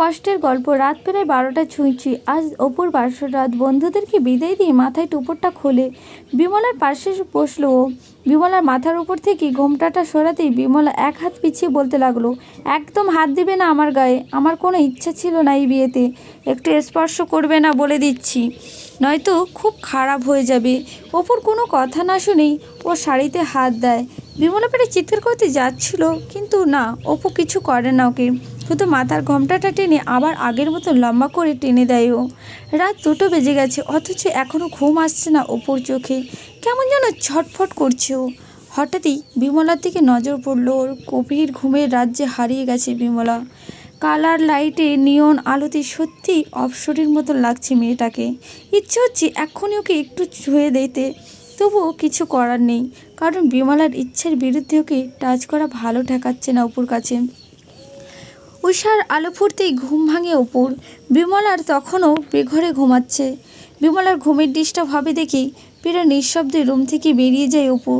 কষ্টের গল্প। রাত প্রায় বারোটা ছুঁইছি। আজ অপুর বাসর রাত। বন্ধুদেরকে বিদায় দিয়ে মাথায় টুপরটা খোলে বিমলার পাশে বসল ও বিমলার মাথার উপর থেকে ঘোমটাটা সরাতেই বিমলা এক হাত পিছিয়ে বলতে লাগল, একদম হাত দিবে না আমার গায়ে। আমার কোনো ইচ্ছা ছিল না এই বিয়েতে। একটু স্পর্শ করবে না বলে দিচ্ছি। নয়তো খুব খারাপ হয়ে যাবে। অপুর কোনো কথা না শুনেই ও শাড়িতে হাত দেয়। বিমলা পেটে চিৎকার করতে যাচ্ছিল, কিন্তু না, অপু কিছু করে না ওকে। শুধু মাথার ঘোমটাটা টেনে আবার আগের মতো লম্বা করে টেনে দেয় ও রাত দুটো বেজে গেছে, অথচ এখনও ঘুম আসছে না ওপর চোখে। কেমন যেন ছটফট করছে ও হঠাৎই বিমলার দিকে নজর পড়ল, ওর গভীর ঘুমের রাজ্যে হারিয়ে গেছে বিমলা। কালার লাইটে নিয়ন আলোতে সত্যি অপসরের মতো লাগছে মেয়েটাকে। ইচ্ছে হচ্ছে এক্ষুনি ওকে একটু ছুঁয়ে দিতে। তবুও কিছু করার নেই, কারণ বিমলার ইচ্ছের বিরুদ্ধে ওকে টাচ করা ভালো ঠেকাচ্ছে না অপুর কাছে। উষার আলো ফুটতেই ঘুম ভাঙে অপুর। বিমলার তখনও বেঘরে ঘুমাচ্ছে। বিমলার ঘুমের ডিস্টার্ব হবে দেখেই পেরা নিঃশব্দে রুম থেকে বেরিয়ে যায় অপু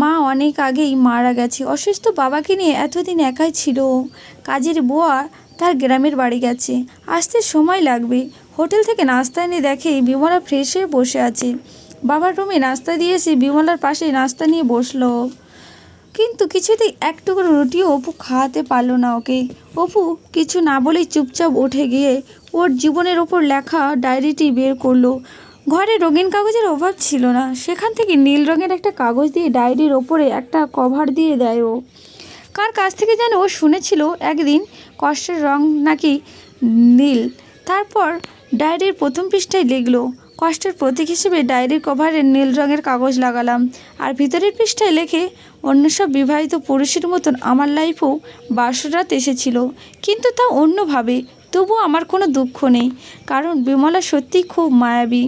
মা অনেক আগেই মারা গেছে। অসুস্থ বাবাকে নিয়ে এতদিন একাই ছিল কাজের বুয়া তার গ্রামের বাড়ি গেছে। আসতে সময় লাগবে। হোটেল থেকে নাস্তা এনে দেখে বিমলা ফ্রেশ হয়ে বসে আছে। বাবার রুমে নাস্তা দিয়ে এসে বিমলার পাশে নাস্তা নিয়ে বসল। কিন্তু কিছুতেই এক টুকরো রুটিও অপু খাওয়াতে পারল না ওকে। অপু কিছু না বলেই চুপচাপ উঠে গিয়ে ওর জীবনের ওপর লেখা ডায়েরিটি বের করল। ঘরে রঙিন কাগজের অভাব ছিল না। সেখান থেকে নীল রঙের একটা কাগজ দিয়ে ডায়েরির ওপরে একটা কভার দিয়ে দেয় ও। কার কাছ থেকে যেন ও শুনেছিল একদিন কষ্টের রং নাকি নীল। তারপর ডায়েরির প্রথম পৃষ্ঠায় লিখলো কষ্টের প্রতীক হিসেবে ডায়েরির কভারে নীল রঙের কাগজ লাগালাম। আর ভিতরের পৃষ্ঠায় লেখে অন্য সব বিবাহিত পুরুষের মতন আমার লাইফেও বাসরাত এসেছিল। কিন্তু তা অন্যভাবে, তবুও আমার কোনো দুঃখ নেই। কারণ বিমলা সত্যিই খুব মায়াবী।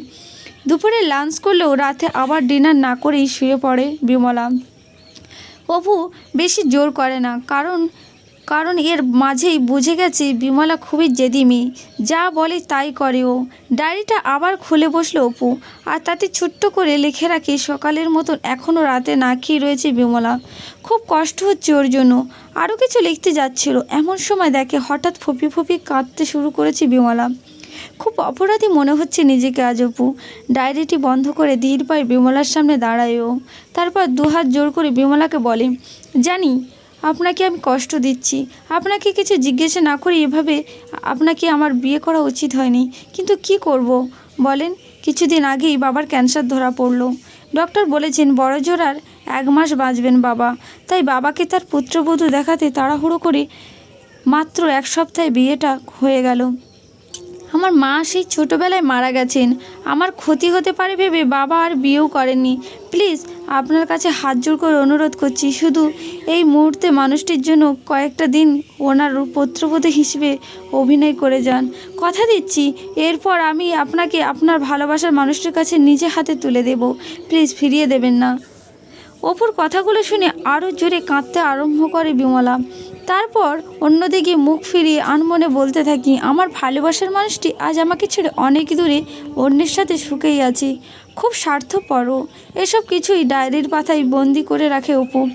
দুপুরে লাঞ্চ করলেও রাতে আবার ডিনার না করেই শুয়ে পড়ে বিমলা। অপু বেশি জোর করে না, কারণ কারণ এর মাঝেই বুঝে গেছে বিমলা খুবই জেদি মেয়ে যা বলে তাই করে ও। ডায়েরিটা আবার খুলে বসল অপু। আর তাতে ছোট্ট করে লিখে রাখি, সকালের মতন এখনও রাতে না খেয়ে রয়েছে বিমলা। খুব কষ্ট হচ্ছে ওর জন্য। আরও কিছু লিখতে যাচ্ছিল। এমন সময় দেখে হঠাৎ ফুপি ফুপি কাঁদতে শুরু করেছে বিমলা। খুব অপরাধী মনে হচ্ছে নিজেকে আজ অপু। ডায়েরিটি বন্ধ করে ধীর পায়ে বিমলার সামনে দাঁড়ায় ও। তারপর দুহাত জোর করে বিমলাকে বলে, জানি আপনাকে আমি কষ্ট দিচ্ছি। আপনাকে কিছু জিজ্ঞাসা না করে এভাবে আপনাকে আমার বিয়ে করা উচিত হয়নি। কিন্তু কি করব? বলেন, কিছুদিন আগেই বাবার ক্যান্সার ধরা পড়ল। ডক্টর বলেছেন বড় জোড়ার এক মাস বাঁচবেন বাবা। তাই বাবাকে তার পুত্রবধূ দেখাতে তাড়াহুড়ো করে মাত্র এক সপ্তাহে বিয়েটা হয়ে গেল। আমার মা সেই ছোটোবেলায় মারা গেছেন। আমার ক্ষতি হতে পারে ভেবে বাবা আর বিয়েও করেননি। প্লিজ, আপনার কাছে হাত জোর করে অনুরোধ করছি, শুধু এই মুহূর্তে মানুষটির জন্য কয়েকটা দিন ওনার পুত্রবধূ হিসেবে অভিনয় করে যান। কথা দিচ্ছি, এরপর আমি আপনাকে আপনার ভালোবাসার মানুষটির কাছে নিজে হাতে তুলে দেব। প্লিজ, ফিরিয়ে দেবেন না। অপুর কথাগুলো শুনে আরও জোরে কাঁদতে আরম্ভ করে বিমলা। তারপর অন্যদিকে মুখ ফিরিয়ে আনমনে বলতে থাকি, আমার ভালোবাসার মানুষটি আজ আমাকে ছেড়ে অনেক দূরে অন্যের সাথে সুখেই আছে। খুব স্বার্থপরও এসব কিছুই ডায়েরির পাতায় বন্দি করে রাখে অপু।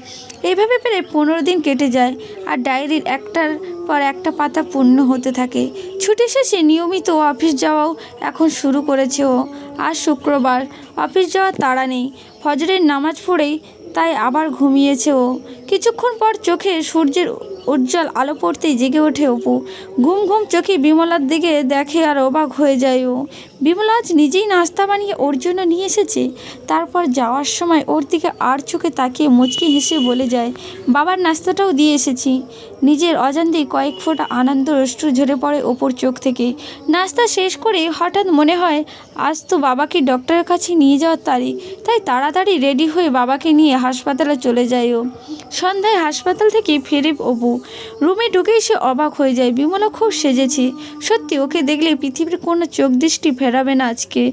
এইভাবে প্রায় পনেরো দিন কেটে যায় আর ডায়েরির একটার পর একটা পাতা পূর্ণ হতে থাকে। ছুটি শেষে নিয়মিত অফিস যাওয়াও এখন শুরু করেছে ও। আর শুক্রবার অফিস যাওয়ার তাড়া নেই। ফজরের নামাজ পড়েই তাই আবার ঘুমিয়েছে ও। কিছুক্ষণ পর চোখে সূর্যের উজ্জ্বল আলো পড়তেই জেগে ওঠে অপু। ঘুম ঘুম চোখে বিমলার দিকে দেখে আর অবাক হয়ে যায় ও। বিমলা আজ নিজেই নাস্তা বানিয়ে ওর জন্য নিয়ে এসেছে। তারপর যাওয়ার সময় ওর দিকে আর চোখে তাকিয়ে মুচকি হেসে বলে যায়, বাবার নাস্তাটাও দিয়ে এসেছি। নিজের অজান্তেই কয়েক ফোঁটা আনন্দ অশ্রু ঝরে পড়ে ওপর চোখ থেকে। নাস্তা শেষ করে হঠাৎ মনে হয়, আজ তো বাবাকে ডক্টরের কাছে নিয়ে যাওয়ার তারিখ, তাই তাড়াতাড়ি রেডি হয়ে বাবাকে নিয়ে হাসপাতালে চলে যায় ও। সন্ধ্যায় হাসপাতাল থেকে ফেরে অপু। রুমে ঢুকেই সে অবাক হয়ে যায়, বিমলা খুব সেজেছে। সত্যি, ওকে দেখলে পৃথিবীর কোনো চোখ দৃষ্টি ফেরাবে না আজকে।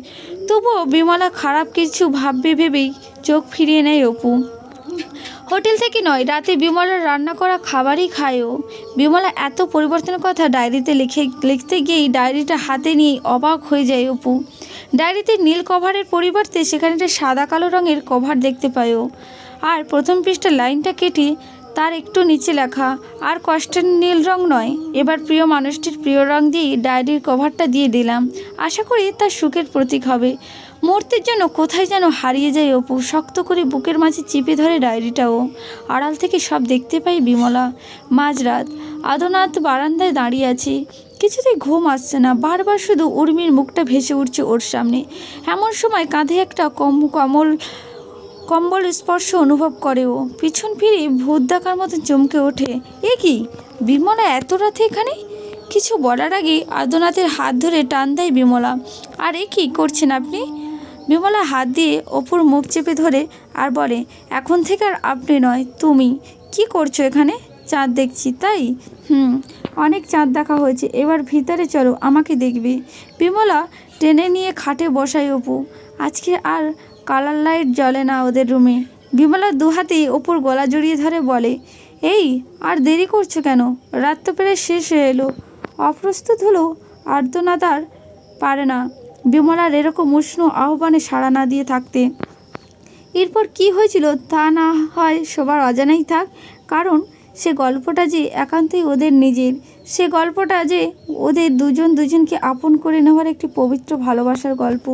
তবুও বিমলা খারাপ কিছু ভাববে ভেবেই চোখ ফিরিয়ে নেয় অপু। হোটেল থেকে নয়, রাতে বিমলার রান্না করা খাবারই খায়ও বিমলা এত পরিবর্তনের কথা ডায়েরিতে লিখে, লিখতে গিয়েই ডায়েরিটা হাতে নিয়ে অবাক হয়ে যায় অপু। ডায়েরিতে নীল কভারের পরিবর্তে সেখানে একটা সাদা কালো রঙের কভার দেখতে পায়ও আর প্রথম পৃষ্ঠার লাইনটা কেটে তার একটু নিচে লেখা, আর কষ্টের নীল রং নয়। এবার প্রিয় মানুষটির প্রিয় রং দিয়েই ডায়েরির কভারটা দিয়ে দিলাম। আশা করি তার সুখের প্রতীক হবে। মুহূর্তের জন্য কোথায় যেন হারিয়ে যায় অপু, শক্ত করে বুকের মাঝে চিপে ধরে ডায়েরিটাও। আড়াল থেকে সব দেখতে পাই বিমলা। মাঝরাত আদনাথ বারান্দায় দাঁড়িয়ে আছি। কিছুতেই ঘুম আসছে না, বারবার শুধু উর্মির মুখটা ভেসে উঠছে ওর সামনে। এমন সময় কাঁধে একটা কম কমল কম্বল স্পর্শ অনুভব করে ও। পিছন ফিরে ভূত ডাকার মতো চমকে ওঠে। এ কি? বিমলা এত রাতে এখানে? কিছু বলার আগে আদনাথের হাত ধরে টান দেয় বিমলা। আর এ কি করছেন আপনি? বিমলা হাত দিয়ে অপুর মুখ চেপে ধরে আর বলে, এখন থেকে আর আপনি নয়, তুমি। কি করছ এখানে? চাঁদ দেখছি, তাই? হুম, অনেক চাঁদ দেখা হয়েছে। এবার ভিতরে চলো, আমাকে দেখবে। বিমলা টেনে নিয়ে খাটে বসায় অপু। আজকে আর কালার লাইট জ্বলে না ওদের রুমে। বিমলা দুহাতেই ওপর গলা জড়িয়ে ধরে বলে, এই, আর দেরি করছ কেন? রাত তো প্রায় শেষ হয়ে এলো। অপ্রস্তুত হলেও আর্দ্রনাথ আর পারে না। বিমলার এরকম উষ্ণ আহ্বানে সাড়া না দিয়ে থাকতে। এরপর কি হয়েছিল তা না হয় সবার অজানাই থাক, কারণ সে গল্পটা যে একান্তই ওদের নিজের, সে গল্পটা যে ওদের দুজন দুজনকে আপন করে নেওয়ার একটি পবিত্র ভালোবাসার গল্প।